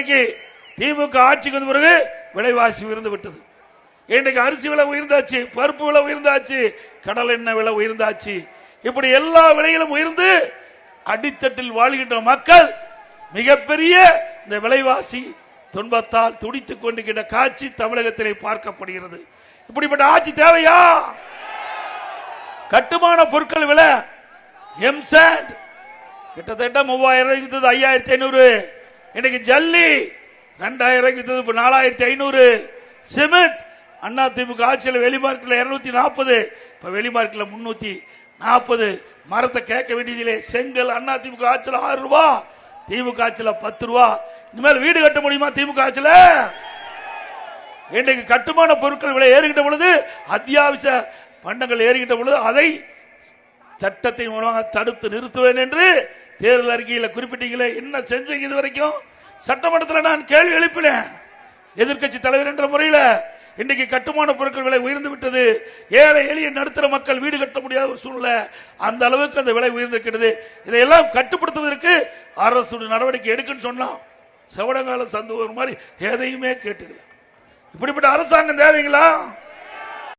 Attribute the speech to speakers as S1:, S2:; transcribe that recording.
S1: இன்றைக்கு திமுக ஆட்சிக்கு வந்த பிறகு விலைவாசி உயர்ந்து விட்டது. இன்றைக்கு அரிசி விலை உயர்ந்தாச்சு பருப்பு விலை உயர்ந்தாச்சு கடல் எண்ணெய் விலை உயர்ந்தாச்சு. இப்படி எல்லா விலைகளும் உயர்ந்து அடித்தட்டில் வாழ்கின்ற மக்கள் மிகப்பெரிய இந்த விலைவாசி துன்பத்தால் துடித்துக் கொண்டிருக்கின்ற காட்சி தமிழகத்திலே பார்க்கப்படுகிறது. இப்படிப்பட்ட ஆட்சி தேவையா? கட்டுமான பொருட்கள் விலை எம்சாண்ட் கிட்டத்தட்ட மூவாயிரம் இருந்தது ஐயாயிரத்தி ஐநூறு. இன்னைக்கு ஜல்லி ரெண்டாயிரம் ரூபாய்க்கு வித்தது இப்போ நாலாயிரத்தி ஐநூறு. சிமெண்ட் அண்ணா திமுக ஆட்சியில் வெளிமார்க்கில் இருநூத்தி நாற்பது. இப்போ வெளிமார்க்கில் முன்னூத்தி நாற்பது. மரத்தை கேட்க வேண்டியதில்லை செங்கல் அண்ணா திமுக ஆட்சியில் ஆறு ரூபா. திமுக ஆட்சியில் பத்து ரூபா. இனிமேல் வீடு கட்ட முடியுமா திமுக ஆட்சியில்? இன்றைக்கு கட்டுமான பொருட்கள் விலை ஏறுகின்ற பொழுது அத்தியாவசிய பண்டங்கள் ஏறுகின்ற பொழுது அதை சட்டத்தின் மூலமாக தடுத்து நிறுத்துவேன் என்று தேர்தல் அறிக்கையில் குறிப்பிட்டீங்களே என்ன செஞ்சீங்க இது வரைக்கும்? சட்டமன்றத்தில் நான் கேள்வி எழுப்பினேன். எதிர்க்கட்சி தலைவர் என்ற முறையில் இன்றைக்கு கட்டுமான பொருட்கள் விலை உயர்ந்து விட்டது. ஏழை எளிய நடுத்தர மக்கள் வீடு கட்ட முடியாத ஒரு சூழ்நிலை. அந்த அளவுக்கு அந்த விலை உயர்ந்திருக்கிறது. இதையெல்லாம் கட்டுப்படுத்துவதற்கு அரசு நடவடிக்கை எடுக்குன்னு சொன்னான். செவடங்கால சந்து ஒரு மாதிரி எதையுமே கேட்டுக்கல இப்படிப்பட்ட அரசாங்கம் தேவைங்களா?